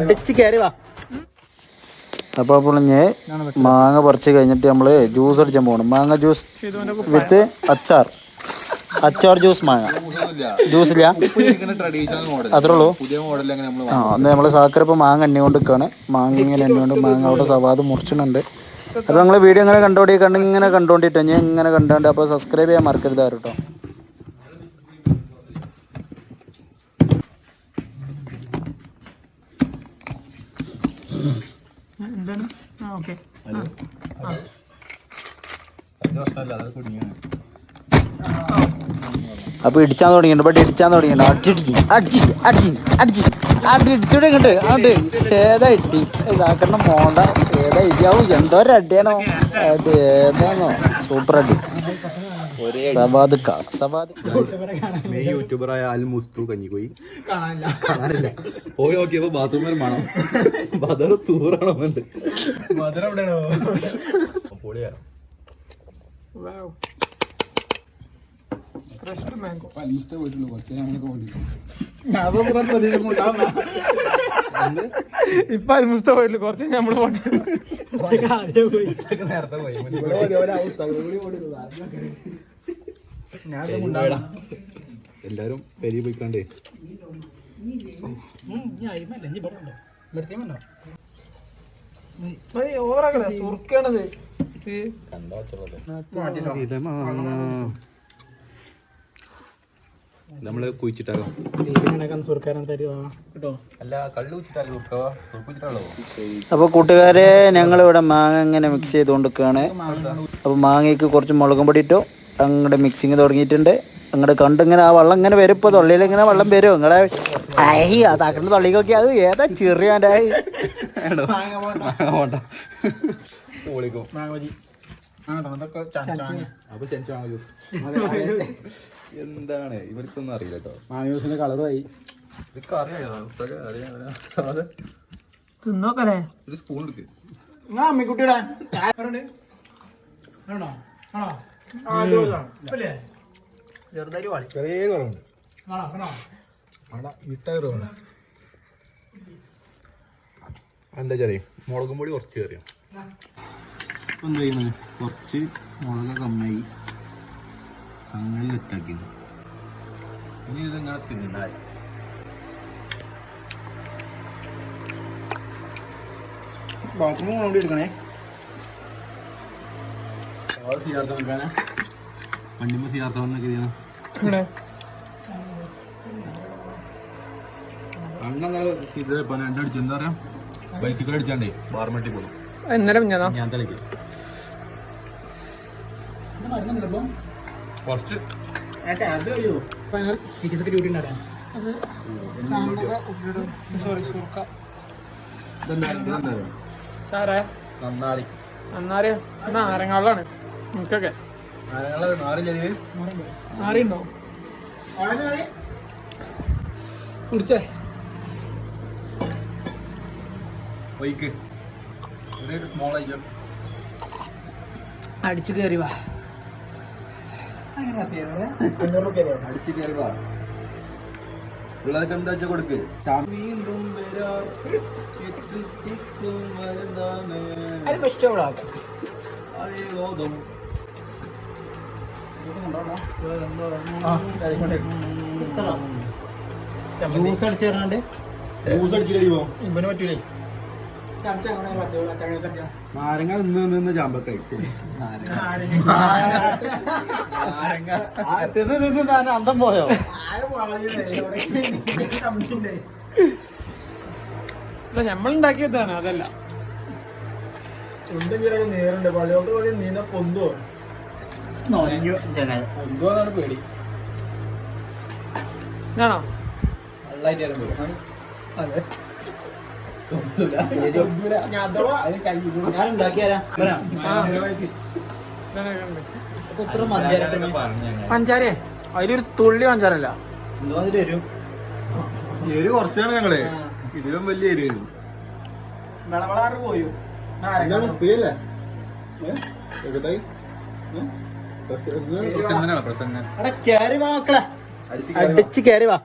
അടിച്ച് കയറി വാ. അപ്പോൾ പൊളിഞ്ഞ് മാങ്ങ പറിച്ച് കഴിഞ്ഞിട്ട് നമ്മൾ ജ്യൂസ് അടിച്ചാൻ പോകണം. മാങ്ങ ജ്യൂസ് വിത്ത് അച്ചാർ. അച്ചാർ ജ്യൂസ് മാങ്ങ. ജ്യൂസ് ഇല്ല. അത്രേ ഉള്ളൂ. നമ്മൾ ആ അന്ന് നമ്മൾ സാക്കര ഇപ്പൊ മാങ്ങ എണ്ണി കൊണ്ട് മാങ്ങ ഇങ്ങനെ എണ്ണി കൊണ്ട് മാങ്ങ അവിടെ സവാദ് മുറിച്ചിട്ടുണ്ട്. അപ്പൊ നിങ്ങൾ വീഡിയോ ഇങ്ങനെ കണ്ടോണ്ടി കണ്ട് ഇങ്ങനെ കണ്ടോണ്ടിട്ട് ഞാൻ ഇങ്ങനെ കണ്ടോണ്ട് അപ്പൊ സബ്സ്ക്രൈബ് ചെയ്യാൻ മറക്കരുത് ആരും കേട്ടോ എന്താണ്? ആ ഓക്കെ. അപ്പൊ ഇടിച്ചാൻ തുടങ്ങിയിട്ടുണ്ട്. ബട്ട് ഇടിച്ചാൻ തുടങ്ങിയിട്ടുണ്ട്. അടിച്ചിടിച്ചു അടിച്ചിട്ട് അടിച്ചിട്ട് അടിച്ചിട്ട് അടി ഇടിച്ചോടെ ഇങ്ങോട്ട്. അങ്ങോട്ട് ഏതാ ഇടി? ഇതാക്കണ മോന്ത. ഏതാ ഇടിയാവും എന്തോ ഒരു അടിയാണോ? അടി ഏതാണോ സൂപ്പർ അടി. സവാദ് സവാദ് യൂട്യൂബറായ അൽ മുസ്തു കഞ്ഞിക്കോയി. കാണാനില്ല. പോയി നോക്കിയപ്പോ ബാത്റൂമിൽ മണം. ബദർ തൂറണമെന്നുണ്ട്. പൊളിയാ ഫ്രഷ് മാംഗോ ഇപ്പൊ അൽമുസ്ത പോയില്ല കുറച്ച് നമ്മൾ പോട്ടെ നേരത്തെ പോയി. എല്ലാരും പെരി പോയിക്കാണ്ടേ. ഓവറാക്കല സുർക്കാണത്. നമ്മൾ അപ്പൊ കൂട്ടുകാരെ ഞങ്ങളിവിടെ മാങ്ങ ഇങ്ങനെ മിക്സ് ചെയ്തുകൊണ്ടിരിക്കുകയാണ്. അപ്പൊ മാങ്ങയ്ക്ക് കുറച്ച് മുളകും പൊടി ഇട്ടു. അങ്ങോട്ട് മിക്സിങ് തുടങ്ങിയിട്ടുണ്ട്. അങ്ങോട്ട് കണ്ടിങ്ങനെ ആ വെള്ളം ഇങ്ങനെ വരും. ഇപ്പോൾ തൊള്ളിയിൽ ഇങ്ങനെ വെള്ളം വരും. നിങ്ങളെ അതാക്കുന്ന തൊള്ളിക്കൊക്കെ അത് ഏതാ ചെറിയ എന്താണ്? ഇവർക്കൊന്നും അറിയില്ല കേട്ടോ. മാങ്ങ കളറായി തിന്നോക്കല്ലേ? ഒരു സ്പൂൺ എടുക്ക്. നിങ്ങളെ അമ്മിക്കുട്ടിയുടെ ആണോ? ചെറിയ കുറവുണ്ട്. ആണോ വിട്ടയറോ എന്താ ചെറിയ? മുളകും പൊടി കുറച്ച് ചെറിയ എന്താ ചെയ്യുന്നത്? കുറച്ച് മുളക് കമ്മായി സംഗതി സെറ്റാക്കി ഇനി ഇതിങ്ങനെ തിന്നായി ബാത്റൂം കൊണ്ടുപോയി എടുക്കണേ. അടിച്ചു എന്താ പറയാ ബൈസിക്കിൾ അടിച്ചാണ്ടേ ബാർമട്ടി പോകും ഞാനാ ഞാൻ അന്നാരെ നാരങ്ങാളാണ് കുടിച്ചേ? ഒരു സ്മോൾ അടിച്ചു കയറി വാ. അടിച്ച് കയറി വാ. പിള്ളേർക്ക് എന്താ വെച്ചാൽ കൊടുക്ക്? വീണ്ടും ജ്യൂസ് ഇവന് പറ്റൂലേ. നാരങ്ങ നിന്ന് നിന്ന് ചാമ്പ കഴിച്ചു. തിന്ന് തിന്ന് താൻ അന്തം പോയോ? നമ്മളുണ്ടാക്കിയതാണ് അതല്ല. നേരുണ്ട് പള്ളിയോട്ട് പോലെ നീന പൊന്തോ പൊന്തോന്നാണ് പേടി? ആണോ? ഞാൻ അത് പഞ്ചാര അതിലൊരു തുള്ളി പഞ്ചാരല്ല എരു കൊറച്ചാണ് ഞങ്ങൾ. ഇതിലും വലിയ എരി വരും വിളവളാറ് പോയോ? പ്രസന്നനാണ്? പ്രസന്നൻ. കേറി വാ മക്കളെ. അടിച്ച് കേറി വാ.